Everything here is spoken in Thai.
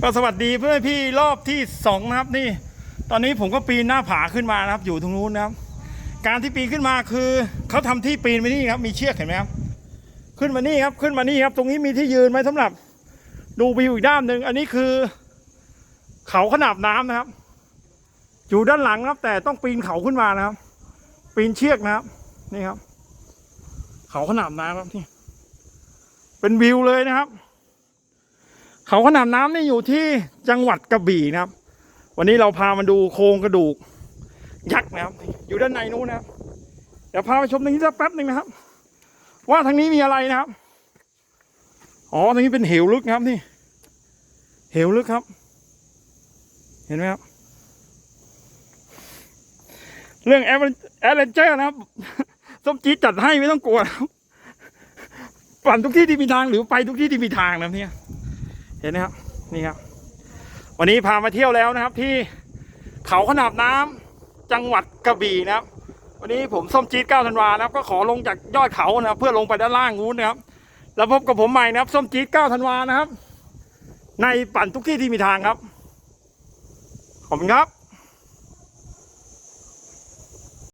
ก็สวัสดีเพื่อนพี่รอบที่สองนะครับนี่ ตอนนี้ผมก็ปีนหน้าผาขึ้นมานะครับ อยู่ตรงนู้นนะครับ การที่ปีนขึ้นมาคือเขาทำที่ปีนไปนี่ครับ มีเชือกเห็นไหมครับ ขึ้นมานี่ครับขึ้นมานี่ครับ ตรงนี้มีที่ยืนไหมสำหรับ ดูวิวอีกด้านหนึ่งอันนี้คือ เขาขนาบน้ำนะครับ อยู่ด้านหลังครับ แต่ต้องปีนเขาขึ้นมานะครับ ปีนเชือกนะครับ นี่ครับ เขาขนาบน้ำครับนี่ เป็นวิวเลยนะครับ เขาขนาบน้ำนี่อยู่ที่จังหวัดกระบี่นะครับ วันนี้เราพามาดูโครงกระดูก ยักษ์นะครับ อยู่ด้านในนู้นนะครับเดี๋ยวพาไปชมตรงนี้สักแป๊บหนึ่งนะครับ ว่าทางนี้มีอะไรนะครับ อ๋อทางนี้เป็นเหวลึกนะครับนี่ เหวลึกครับ เห็นไหมครับ เรื่องแอดแอดเวนเจอร์นะครับส้มจี๊ดจัดให้ไม่ต้องกลัวครับปั่นทุกที่ที่มีทางหรือไปทุกที่ที่มีทางนะเนี่ย เห็นไหมครับนี่ครับ วันนี้พามาเที่ยวแล้วนะครับ ที่เขาขนาบน้ำจังหวัดกระบี่นะครับ วันนี้ผมส้มจี๊ดเก้าธันวานะครับก็ขอลงจากยอดเขานะครับ เพื่อลงไปด้านล่างนู้นนะครับ แล้วพบกับผมใหม่นะครับส้มจี๊ดเก้าธันวานะครับ ในปั่นทุกที่ที่มีทางครับ ขอบคุณครับ